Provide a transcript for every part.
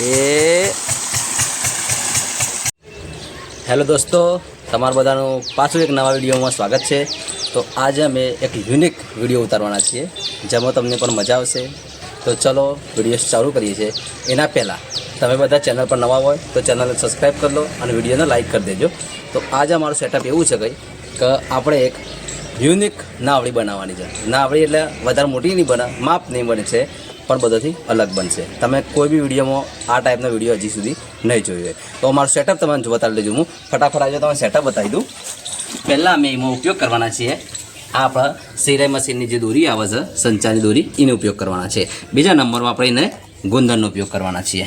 એ hello દોસ્તો, તમારા બધાનું પાછું એક નવા વિડીયોમાં સ્વાગત છે. તો આજે અમે એક યુનિક વીડિયો ઉતારવાના છીએ, જેમાં તમને પણ મજા આવશે. તો ચલો, વીડિયો ચાલુ કરીએ છીએ. એના પહેલાં, તમે બધા ચેનલ પર નવા હોય, તો ચેનલને સબસ્ક્રાઈબ કરી લો અને વિડીયોને લાઇક કરી દેજો. તો આજે અમારું સેટઅપ એવું છે કંઈ કે આપણે એક યુનિક નાવડી બનાવવાની છે. નાવડી એટલે વધારે મોટી નહીં બને, માપ નહીં બને છે. પણ બધાથી અલગ બનશે. તમે કોઈ બી વિડીયોમાં આ ટાઈપનો વીડિયો હજી સુધી નહીં જોયો હોય. તો અમારું સેટઅપ તમને બતાવી દેજો. હું ફટાફટ આજે તમે સેટઅપ બતાવી દઉં. પહેલાં અમે એમાં ઉપયોગ કરવાના છીએ. આ આપણા સિલાઈ મશીનની જે દોરી આવે છે, સંચારની દોરી, એનો ઉપયોગ કરવાના છે. બીજા નંબરમાં આપણે એને ગુંદરનો ઉપયોગ કરવાના છીએ.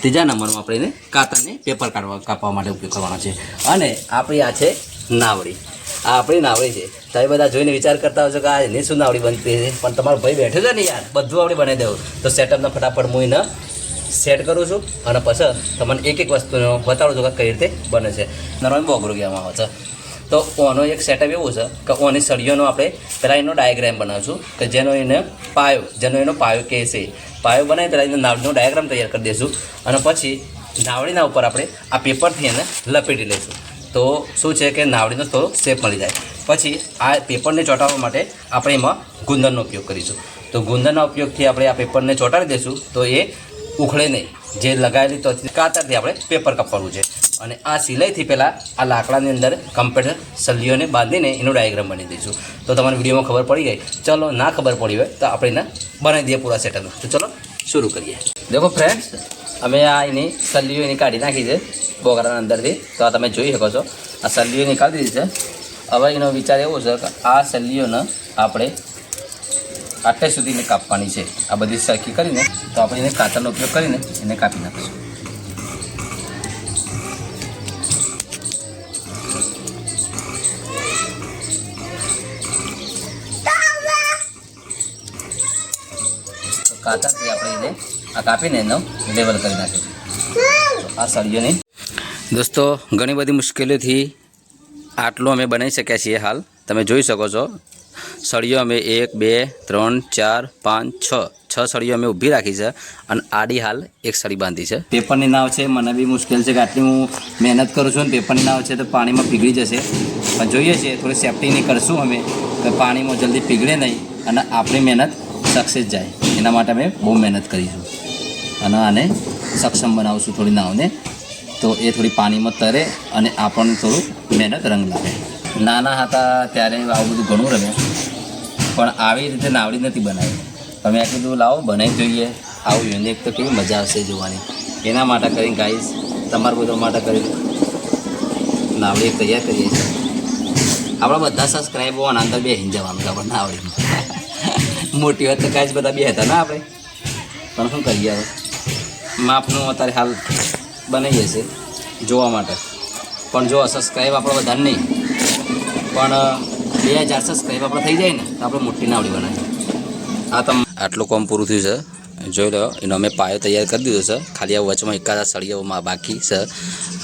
ત્રીજા નંબરમાં આપણે એને કાતરને પેપર કાઢવા કાપવા માટે ઉપયોગ કરવાના છે. અને આપણી આ છે નાવડી. આ આપણી નાવડી છે. તમે બધા જોઈને વિચાર કરતા હશો કે આ એની શું નાવડી બનતી છે? પણ તમારો ભાઈ બેઠો છે ને યાર, બધું આપણે બનાવી દેવું. તો સેટઅપના ફટાફટ હું એને સેટ કરું છું અને પછી તમને એક એક વસ્તુનો બતાડું છું કે કઈ રીતે બને છે. નોર્મલ બોગરું કહેવામાં આવે છે તો ઓનો એક સેટઅપ એવું છે કે ઓની સળીઓનો આપણે પહેલાં એનો ડાયાગ્રામ બનાવશું કે જેનો એને પાયો, જેનો એનો પાયો કહે છે. પાયો બનાવી પહેલાં એનો નાવડીનો ડાયાગ્રામ તૈયાર કરી દઈશું અને પછી નાવડીના ઉપર આપણે આ પેપરથી એને લપેટી લઈશું. તો શું છે કે નાવડીનો થોડો શેપ મળી જાય. પછી આ પેપરને ચોંટાડવા માટે આપણે એમાં ગુંદરનો ઉપયોગ કરીશું. તો ગુંદરના ઉપયોગથી આપણે આ પેપરને ચોંટાડી દઈશું, તો એ ઉખડે નહીં. જે લગાવેલી તો કાતરથી આપણે પેપર કપડવું છે. અને આ સિલાઈથી પહેલાં આ લાકડાની અંદર કમ્પ્યુટર સલ્લીઓને બાંધીને એનો ડાયાગ્રામ બની દઈશું. તો તમારે વિડીયોમાં ખબર પડી ગઈ. ચલો, ના ખબર પડી હોય તો આપણે એને બનાવી દઈએ પૂરા સેટઅપ તો ચલો, શરૂ કરીએ. દેખો ફ્રેન્ડ્સ અમે આ એની સલ્લીઓ એની કાઢી નાખી છે, બોગરાના અંદરથી. તો આ તમે જોઈ શકો છો. આ સલ્લીઓ નીકાળી દીધી છે. હવે એનો વિચાર એવો છે કે આ સલ્લીઓને આપણે આટલે સુધીને કાપવાની છે. આ બધી સરખી કરીને તો આપણે એને કાતરનો ઉપયોગ કરીને એને કાપી નાખીશું. કાતરથી આપણે એને આ કાપીને એનો લેવલ કરી નાખીશું આ સળીઓને દોસ્તો ઘણી બધી મુશ્કેલીઓથી આટલું અમે બનાવી શક્યા છીએ હાલ. તમે જોઈ શકો છો સળીઓ અમે એક બે ત્રણ ચાર પાંચ છ છ સળીઓ અમે ઊભી રાખી છે અને આડી હાલ એક સળી બાંધી છે. પેપરની નાવ છે મને બી મુશ્કેલ છે કે આટલી હું મહેનત કરું છું ને પેપરની નાવ છે તો પાણીમાં પીગળી જશે. પણ જોઈએ છીએ થોડી સેફ્ટીની કરશું અમે કે પાણીમાં જલ્દી પીગળે નહીં અને આપણી મહેનત સક્સેસ જાય. એના માટે અમે બહુ મહેનત કરીશું. અને આને સક્ષમ બનાવશું થોડી નાવને. તો એ થોડી પાણીમાં તરે અને આપણને થોડું મહેનત રંગ લાગે. નાના હતા ત્યારે આવું બધું ઘણું રમે. પણ આવી રીતે નાવડી નથી બનાવી. તમે આ કીધું લાવો, બનાવી જોઈએ. આવું યુનિક તો કેવી મજા આવશે જોવાની. એના માટે કરીને ગાઈસ તમારા બધા માટે કરી નાવડી તૈયાર કરીએ છીએ. આપણા બધા સબસ્ક્રાઈબો અંદર બે જવાનું છે આપણે નાવડીમાં. મોટી વાત તો કાંઈ જ બધા બે હતા ને આપણે. પણ શું કરીએ હવે? માપનું અત્યારે હાલ બનાવીએ છીએ જોવા માટે. પણ જો સબસ્ક્રાઈબ આપણે વધારે નહીં, પણ બે હજાર સબસ્ક્રાઈબ આપણે થઈ જાય ને, તો આપણે મોટી નાવડી બનાવીએ. આ તમે આટલું કામ પૂરું થયું છે. જોઈ લો, એનો અમે પાયો તૈયાર કરી દીધો છે. ખાલી આ વચમાં એકાદા સળિયાઓમાં બાકી છે.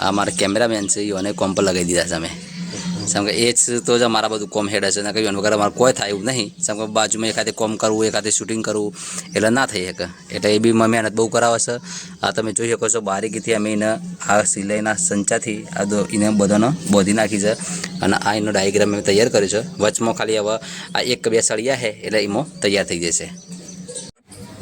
આ મારા કેમેરામેન છે એને કોમ પર લગાવી દીધા છે અમે. જેમ કે એ જ તો જ અમારા બધું કોમ હેડ છે. ને કંઈ વગર અમારે કોઈ થાય એવું નહીં. સમકે બાજુમાં એકાદે કોમ કરવું, એકાદે શૂટિંગ કરવું, એટલે ના થઈ શકે. એટલે એ બી મહેનત બહુ કરાવે છે. આ તમે જોઈ શકો છો, બારીકીથી અમે એને આ સિલાઈના સંચાથી આ એને બધાનો બોધી નાખી છે. અને આ એનો ડાયાગ્રામ અમે તૈયાર કર્યો છે. વચમાં ખાલી હવે આ એક બે સળિયા છે, એટલે એમાં તૈયાર થઈ જશે.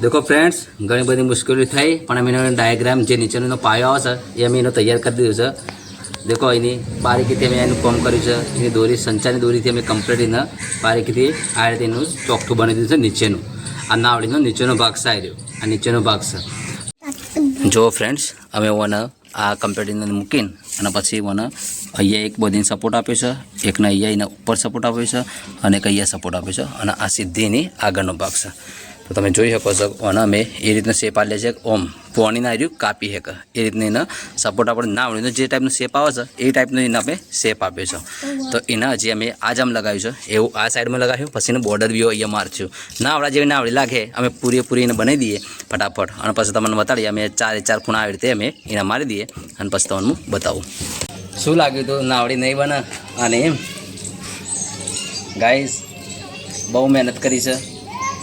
દેખો ફ્રેન્ડ્સ ઘણી બધી મુશ્કેલી થઈ, પણ અમે એનો ડાયાગ્રામ જે નીચેનો પાયો આવે છે, એ અમે એનો તૈયાર કરી દીધો છે. દેખો, એની બારીકીથી અમે એનું કામ કર્યું છે. એની દોરી, સંચારની દોરીથી અમે કમ્પ્લીટ એને બારીકીથી આ રીતે એનું ચોખ્ઠું બની દીધું છે, નીચેનું. આ નાવડીનો નીચેનો ભાગ આ રહ્યો. આ નીચેનો ભાગ છે. જો ફ્રેન્ડ્સ અમે ઓને આ કમ્પ્યુટરને મૂકીને અને પછી મને અહીંયા એક બધીને સપોર્ટ આપ્યો છે. એકને અહીંયા એના ઉપર સપોર્ટ આપ્યો છે અને એક અહીંયા સપોર્ટ આપ્યો છે અને આ સીધી એની આગળનો ભાગ છે. તો તમે જોઈ શકો છો, અને અમે એ રીતનો શેપ આલે છે, ઓમ, પોણીના આવ્યું કાપી શકે એ રીતનું એને સપોર્ટ આપણે ના આવડ્યું જે ટાઈપનો શેપ આવે છે, એ ટાઈપનો એને આપણે શેપ આપ્યો છે. તો એના હજી અમે આ જામ લગાવ્યું છે, એવું આ સાઈડમાં લગાવ્યું, પછી એને બોર્ડર બી અહીંયા મારશું. ના આવડા જેવી ના આવડી લાગે, અમે પૂરેપૂરી એને બનાવી દઈએ, ફટાફટ. અને પછી તમને બતાડીએ, અમે ચારે ચાર ખૂણા આવી રીતે અમે એને મારી દઈએ, અને પછી તમને બતાવું. શું લાગ્યું તું, નાવડી નહીં બને? અને એમ? ગાઈસ બહુ મહેનત કરી છે.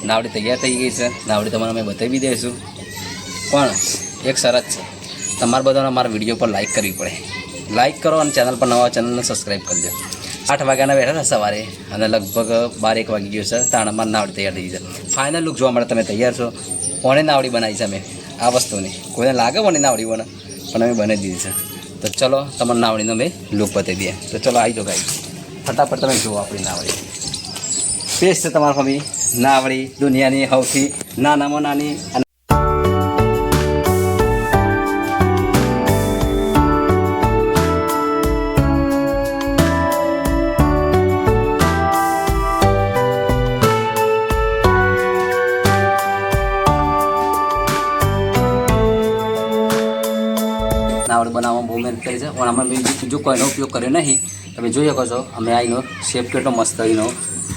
નાવડી તૈયાર થઈ ગઈ છે. નાવડી તમને અમે બતાવી દઈશું. પણ એક શરત છે. તમારે બધાને અમારા વીડિયો પર લાઇક કરવી પડે. લાઇક કરો અને ચેનલ પર નવા ચેનલને સબસ્ક્રાઈબ કરજો આઠ વાગ્યાના બેઠા હતા સવારે અને લગભગ બાર એક વાગી ગયો છે. તાણામાં નાવડી તૈયાર થઈ છે. ફાઇનલ લુક જોવા માટે તમે તૈયાર છો. કોને નાવડી બનાવી છે અમે? આ વસ્તુની. કોઈને લાગે મને નાવડી બને પણ અમે બનાવી દીધી છે. તો ચલો, તમારે નાવડીનો મેં લુક બતાવી દઈએ. તો ચલો, આવી જાઓ ગાઈ ફટાફટ તમે જુઓ આપણી નાવડી પેસ્ટ છે તમારા મમ્મી નાવડી દુનિયાની સૌથી નાનામાં નાની નાવડ બનાવવામાં બહુ મહેનત કરી છે. પણ અમે બીજું કોઈનો ઉપયોગ કર્યો નહીં. તમે જોઈ શકો છો, અમે આઈનો શેપ કેટલો મસ્ત એનો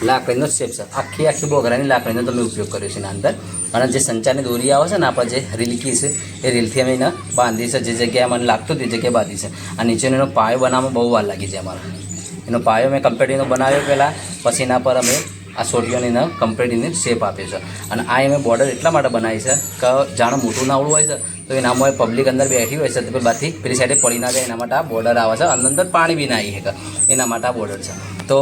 લાકડીનો શેપ છે. આખી આખી બોગરાની લાકડીનો તમે ઉપયોગ કર્યો છે એના અંદર. અને જે સંચારની દોરી આવે છે ને, આપણે જે રીલકી છે, એ રીલથી અમે એને બાંધી છે. જે જગ્યાએ મને લાગતું તે જગ્યાએ બાંધી છે. આ નીચેનો એનો પાયો બનાવવામાં બહુ વાર લાગી છે અમારે. એનો પાયો મેં કમ્પ્લીટીનો બનાવ્યો પહેલાં, પછી એના પર અમે આ સોટીઓની એના શેપ આપ્યો છે. અને આ અમે બોર્ડર એટલા માટે બનાવી છે કે જાણે મોટું નાવડું હોય છે, તો એનામાં પબ્લિક અંદર બેઠી હોય છે, તો બાથી પેલી સાઈડે પડી ના જાય, એના માટે આ બોર્ડર આવે છે. અંદર પાણી બી ના આવી શકે, એના માટે આ બોર્ડર છે. તો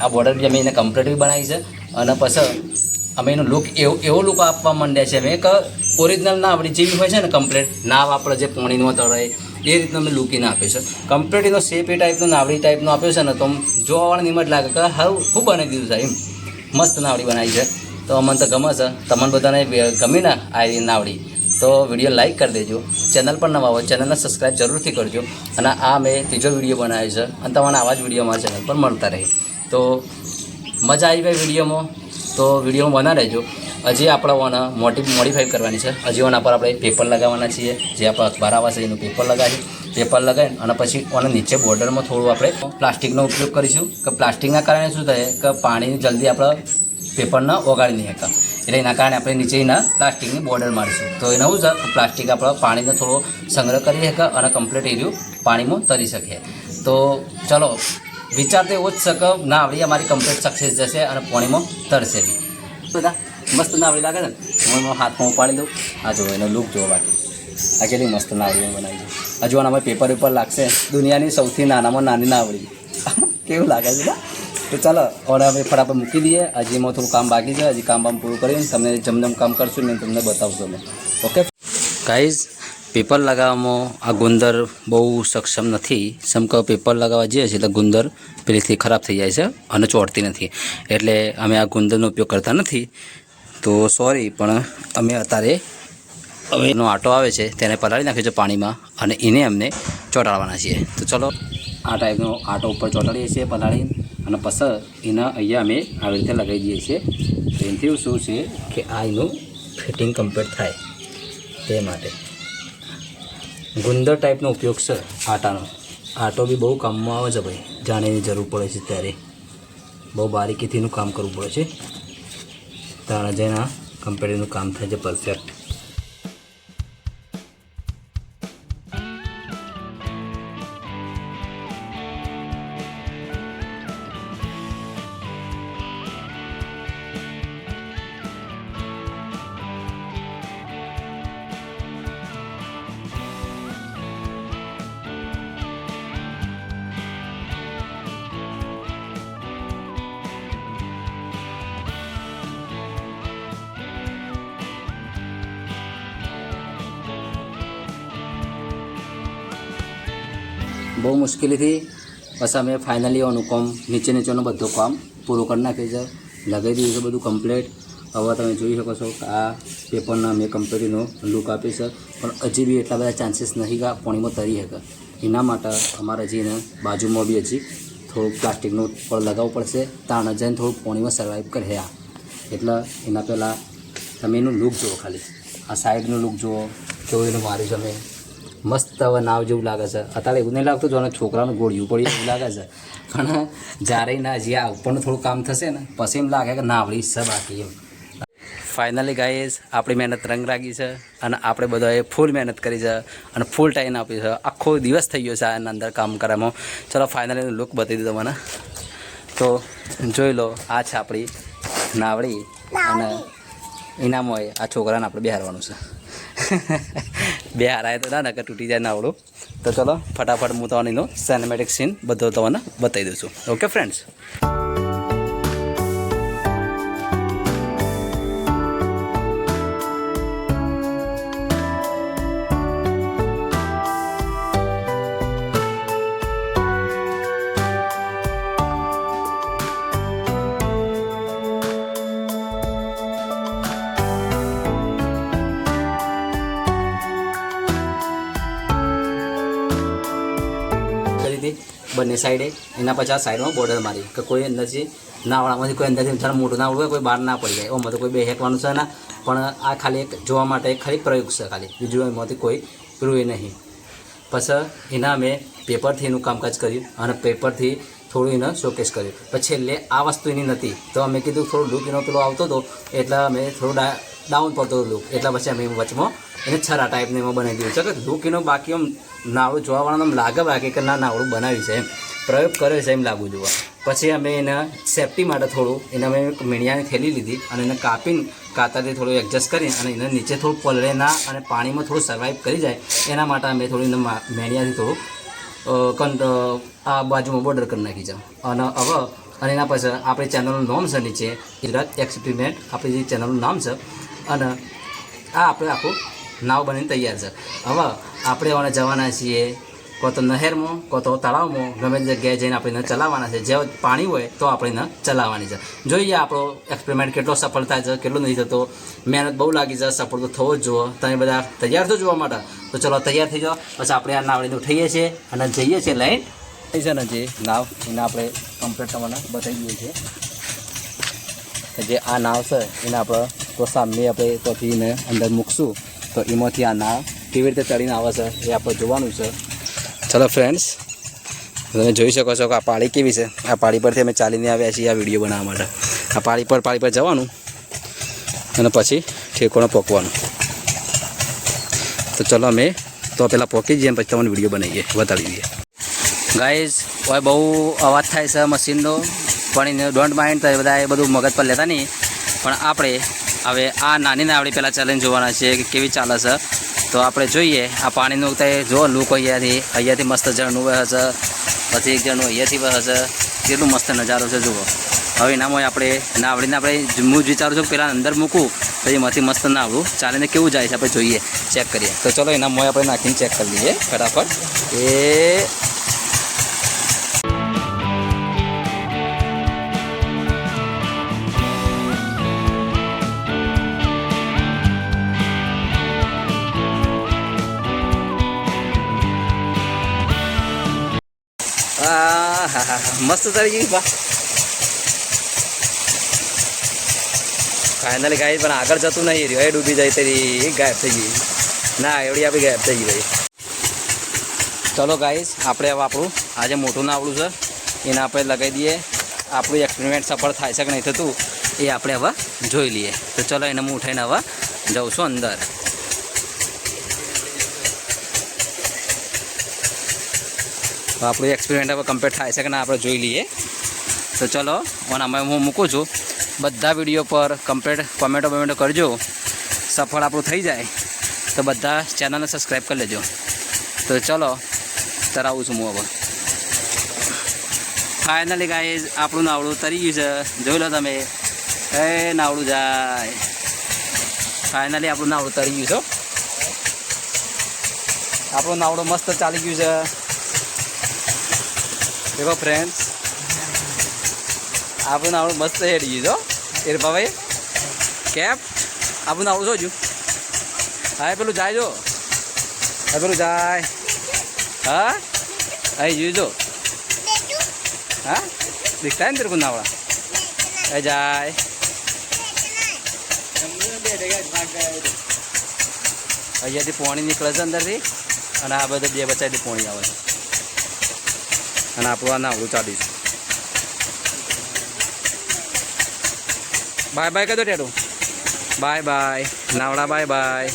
આ બોર્ડર બી અમે એને કમ્પ્લીટ બી બનાવી છે. અને પછી અમે એનો લુક એવો એવો લુક આપવા માંડ્યા છે અમે કે ઓરિજિનલ ના આપણી જેવી હોય છે ને કમ્પ્લેટ નાવ આપણે જે પાણીનો હોય, એ રીતનો અમે લુકીને આપ્યો છે. કમ્પ્લેટ એનો શેપ એ ટાઈપનો નાવડી ટાઈપનો આપ્યો છે ને તો જોવાવાળાને એમ જ લાગે કે હારું શું બનાવી દીધું સાહેબ મસ્ત નાવડી બનાવી છે. તો અમને તો ગમે છે. તમને બધાને ગમી ને આ નાવડી. તો વીડિયો લાઇક કરી દેજો. ચેનલ પર નવા હોય, ચેનલને સબસ્ક્રાઈબ જરૂરથી કરજો. અને આ મેં ત્રીજો વીડિયો બનાવ્યો છે અને તમને આવા જ વીડિયો મારા ચેનલ પર મળતા રહે. તો મજા આવી ગઈ વિડીયોમાં? તો વિડીયોમાં બના રહેજો. હજી આપણે ઓને મોટી મોડિફાઈ કરવાની છે. હજી ઓના પર આપણે પેપર લગાવવાના છીએ. જે આપણે અખબાર આવે છે, એનું પેપર લગાવી પેપર લગાવી અને પછી ઓના નીચે બોર્ડરમાં થોડું આપણે પ્લાસ્ટિકનો ઉપયોગ કરીશું. કે પ્લાસ્ટિકના કારણે શું થાય? કે પાણી જલ્દી આપણે પેપરના ઓગાળી નહીં શકતા. એટલે એના કારણે આપણે નીચે એના પ્લાસ્ટિકની બોર્ડર મારીશું. તો એના શું પ્લાસ્ટિક આપણે પાણીનો થોડો સંગ્રહ કરી શકે અને કમ્પ્લીટ એરિયું પાણીમાં તરી શકે તો ચલો, વિચાર તો એવો જ શકે ના આવડી અમારી કમ્પ્લીટ સક્સેસ જશે અને પાણીમાં તરશે બી. બધા, મસ્ત ના આવડી લાગે ને? હું એમાં હાથમાં ઉપાડી દઉં. આ જો એનો લુક જોવા બાકી. આ કેટલી મસ્ત નાવડી બનાવી છે. હજુ આનામાં પેપર ઉપર લાગશે, દુનિયાની સૌથી નાનામાં નાની નાવડી. કેવું લાગે છે? તો ચાલો, હવે હવે ફટાફટ મૂકી દઈએ. હજી એમાં થોડું કામ બાકી છે. હજી કામ બામ પૂરું કરીને તમને જેમ જેમ કામ કરશું ને તમને બતાવશું અમે. ઓકે ગાઈઝ પેપર લગાવવામાં આ ગુંદર બહુ સક્ષમ નથી. સમ કે પેપર લગાવવા જઈએ છીએ એટલે ગુંદર પેલીથી ખરાબ થઈ જાય છે અને ચોંટતી નથી. એટલે અમે આ ગુંદરનો ઉપયોગ કરતા નથી. તો સોરી પણ અમે અત્યારે હવે એનો આટો આવે છે, તેને પલાળી નાખ્યો છે પાણીમાં અને એને અમને ચોંટાડવાના છીએ. તો ચલો, આ ટાઈપનો આટો ઉપર ચોંટાડીએ છીએ પલાળી અને પસર એના અહીંયા અમે આવી રીતે લગાવી દઈએ છીએ. તો શું છે કે આ એનું ફિટિંગ કમ્પ્લીટ થાય તે માટે. ગુંદર ટાઈપનો ઉપયોગ છે આટાનો. આટો બી બહુ કામમાં આવે છે ભાઈ જાણે એની જરૂર પડે છે ત્યારે. બહુ બારીકીથી એનું કામ કરવું પડે છે. તારા જેના કમ્પ્યુટરનું કામ થાય છે પરફેક્ટ બહુ મુશ્કેલીથી બસ અમે ફાઇનલી એનું કામ નીચે નીચેનું બધું કામ પૂરું કરી નાખ્યું છે. લગાવી દીધું છે બધું કમ્પ્લીટ હવે તમે જોઈ શકો છો કે આ પેપરના મેં કંપનીનો લુક આપી છે. પણ હજી બી એટલા બધા ચાન્સીસ નથી કે પોણીમાં તરી શકે. એના માટે અમારે હજી એને બાજુમાં બી હજી થોડું પ્લાસ્ટિકનું પણ લગાવવું પડશે. તાણ જઈને થોડું પાણીમાં સર્વાઈવ કરે એટલે એના પહેલાં તમે એનું લુક જુઓ ખાલી. આ સાઈડનું લુક જુઓ. કેવું એનું માર્યું અમે મસ્ત હવે નાવ જેવું લાગે છે. અત્યારે એવું નહીં લાગતું જોને છોકરાનું ગોળિયું પડી એવું લાગે છે. પણ જ્યારે ના જે આ ઉપરનું થોડું કામ થશે ને પછી એમ લાગે કે નાવડી છે બાકી એમ. ફાઇનલી ગાઈઝ આપણી મહેનત રંગ લાગી છે અને આપણે બધાએ ફૂલ મહેનત કરી છે અને ફૂલ ટાઈમ આપી છે. આખો દિવસ થઈ ગયો છે આના અંદર કામ કરવામાં. ચલો ફાઇનલી લુક બતાવી દીધો મને તો જોઈ લો આ છે આપણી નાવડી અને ઇનામ હોય આ છોકરાને આપણે બિહારવાનું છે. બે હારાય તો ના, નકર તૂટી જાય નાવડું તો ચલો, ફટાફટ હું તમને સિનેમેટિક સીન બધો તમને બતાવી દઉં છું. ઓકે ફ્રેન્ડ્સ બંને સાઈડે એના પછી આ સાઈડમાં બોર્ડર મારી, કે કોઈ અંદરથી નાવડામાંથી કોઈ અંદરથી જરા મોટું નાવડું હોય કોઈ બહાર ના પડી જાય. એમાં તો કોઈ બે હેકવાનું છે ના, પણ આ ખાલી એક જોવા માટે ખાલી પ્રયોગ છે ખાલી. બીજું એમાંથી કોઈ પેલું એ નહીં. પછી એના અમે પેપરથી એનું કામકાજ કર્યું અને પેપરથી થોડું એને શોકેસ કર્યું. પછી છેલ્લે આ વસ્તુ એની નથી. તો અમે કીધું થોડું લુક એનો પેલો આવતો હતો એટલે અમે થોડું ડાઉન પડતો હતો લુક એટલા પછી અમે વચમાં એને છરા ટાઈપને એમાં બનાવી દીધું. છે કે લુક એનો બાકી આમ નાવડું જોવાવાળાને આમ લાગે લાગે કે ના નાવડું બનાવ્યું છે એમ. પ્રયોગ કર્યો છે એમ લાગુ જોવા. પછી અમે એને સેફટી માટે થોડું એને અમે મીણિયાની થેલી લીધી અને એને કાપીને કાતરથી થોડું એડજસ્ટ કરી અને એને નીચે થોડું પલળે ના અને પાણીમાં થોડું સર્વાઈવ કરી જાય, એના માટે અમે થોડું એને મેણિયાથી થોડું કંટ આ બાજુમાં બોર્ડર કરી નાખી છે. અને હવે, અને એના પછી આપણી ચેનલનું નામ છે નીચે ગુજરાત એક્સપેરિમેન્ટ આપણી જે ચેનલનું નામ છે, અને આ આપણે આખું નાવ બનીને તૈયાર છે. હવે આપણે હવે જવાના છીએ કો તો નહેરમાં કો તો તળાવમાં, ગમે તે જગ્યાએ જઈને આપણે એને ચલાવવાના છે. જે પાણી હોય તો આપણે એને ચલાવવાની છે. જોઈએ આપણો એક્સપેરિમેન્ટ કેટલો સફળ થાય છે, કેટલો નથી થતો. મહેનત બહુ લાગી છે સફળ તો થવો જ જુઓ તમે બધા તૈયાર છો જોવા માટે? તો ચલો તૈયાર થઈ જાઓ. પછી આપણે આ નાવડીને ઉઠાઈએ છીએ અને જઈએ છીએ લાઈન છે ને જે નાવ, એને આપણે કમ્પ્લીટ તમને બતાવી દઈએ છીએ. જે આ નાવ છે, એને આપણે તો સામે આપણે ત્યાંથી એને અંદર મૂકશું. તો એમાંથી આ નાવ કેવી રીતે ચડીને આવે છે એ આપણે જોવાનું છે. ચલો ફ્રેન્ડ્સ તમે જોઈ શકો છો કે આ પાળી કેવી છે. આ પાળી પરથી અમે ચાલીને આવ્યા છીએ આ વીડિયો બનાવવા માટે. આ પાળી પર પાળી પર જવાનું અને પછી ઠેકોનો પોકવાનું. તો ચલો અમે તો પહેલાં પોકી જઈએ પછી તમને વીડિયો બનાવીએ, બતાવી દઈએ. ગાઈઝ હવે બહુ અવાજ થાય છે મશીનનો પણ એને ડોન્ટ માઇન્ડ એ બધા એ બધું મગજ પર લેતા નહીં. પણ આપણે હવે આ નાની નાવડી પહેલાં ચેલેન્જ જોવાના છે કે કેવી ચાલે છે. તો આપણે જોઈએ, આ પાણીનું તે જો લુક અહીંયાથી અહીંયાથી મસ્ત ઝરણું વહે છે, પછી એક ઝરણું અહીંયાથી વહે છે. કેટલું મસ્ત નજારો છે, જુઓ. હવે એનામાં આપણે નાવડીને આપણે હું વિચારું છું પહેલાં અંદર મૂકું તો એમાંથી મસ્ત નાવડું. ચાલીને કેવું જાય છે, આપણે જોઈએ. ચેક કરીએ. તો ચલો એના મોય આપણે નાખીને ચેક કરી લઈએ, ફટાફટ. એ મસ્ત તરી ગઈ બા. ફાઇનલી ગાય પણ આગળ જતું નહીં. રહ્યું એ ડૂબી જાય તરી. ગાયબ થઈ ગઈ. ના, એવડી આપી ગાયબ થઈ ગઈ ભાઈ. ચલો ગાઈસ આપણે હવે આપણું આજે મોટું નાવડું છે, એને આપણે લગાવી દઈએ. આપણું એક્સપેરિમેન્ટ સફળ થાય છે કે નહીં થતું, એ આપણે હવે જોઈ લઈએ. તો ચલો, એને હું ઉઠાઈને હવે જઉં છું અંદર. તો આપણું એક્સપેરિમેન્ટ હવે કમ્પ્લીટ થાય છે કે ના આપણે જોઈ લઈએ. તો ચલો અને અમે હું મૂકું છું. બધા વીડિયો પર કમ્પ્લીટ કોમેન્ટો બમેન્ટો કરજો. સફળ આપણું થઈ જાય. તો બધા ચેનલને સબસ્ક્રાઈબ કરી લેજો. તો ચલો, તરાવું છું હું હવે. ફાઇનલી ગાઈઝ આપણું નાવડું તરી ગયું છે. જોઈ લો તમે. એ નાવડું જાય. ફાઇનલી આપણું નાવડું તરી ગયું છે આપણું નાવડું મસ્ત ચાલી ગયું છે. દેખો ફ્રેન્ડ આપણને આપણું મસ્ત હેડી ગયું છો ભાઈ કેપ આપણને આવડું જોજુ હા પેલું જાય, જો. હા, પેલું જાય. હા? અહીં જોજો હા? દેખતા ને તેરકું નાવડા? એ જાય. અહીંયાથી પોણી નીકળે છે અંદરથી. અને આ બધા બે બચાવી પોણી આવે છે. અને આપણું આ નાવડું ચાલીશું. બાય બાય કદો ટેટું bye bye Navda bye bye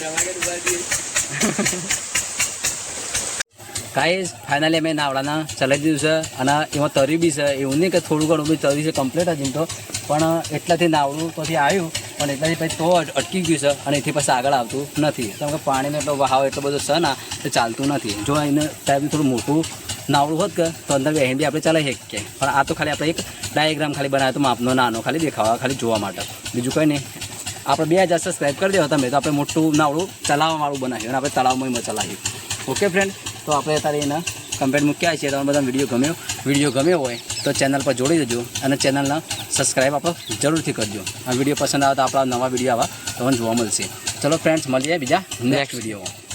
guys finally અમે નાવડાના ચલાવી દીધું છે અને એમાં તરી બી છે. એવું નહીં કે થોડું ઘણું બી તરી છે કમ્પ્લીટ જ તો. પણ એટલાથી નાવડું પછી આવ્યું, પણ એટલાથી પછી તો અટકી ગયું છે અને એથી પછી આગળ આવતું નથી. કેમ કે પાણીનો એટલો વહાવ એટલો બધો છે ના, તો ચાલતું નથી. જો એને ટાઈપનું થોડું મોટું નાવડું હોત કે તો અંદર બેહીને બી આપણે ચલાવી શકીએ પણ આ તો ખાલી આપણે એક ડાયાગ્રામ ખાલી બનાવ્યો તો માપનો નાનો ખાલી દેખાવા ખાલી જોવા માટે બીજું કંઈ નહીં આપણે બે હજાર સબસ્ક્રાઈબ કરી દેવો તમે તો આપણે મોટું નાવડું ચલાવવાવાળું બનાવ્યું અને આપણે તળાવમાં ચલાવ્યું ઓકે ફ્રેન્ડ તો આપણે અત્યારે એના કમ્પ્લેટ મૂક્યા છીએ તમને બધા વીડિયો ગમ્યો વીડિયો ગમ્યો હોય તો ચેનલ પર જોડી દેજો અને ચેનલના સબસ્ક્રાઈબ આપણે જરૂરથી કરજો આ વીડિયો પસંદ આવે તો આપણા નવા વીડિયો આવા તમને જોવા મળશે ચલો ફ્રેન્ડ્સ મળીએ બીજા નેક્સ્ટ વિડીયોમાં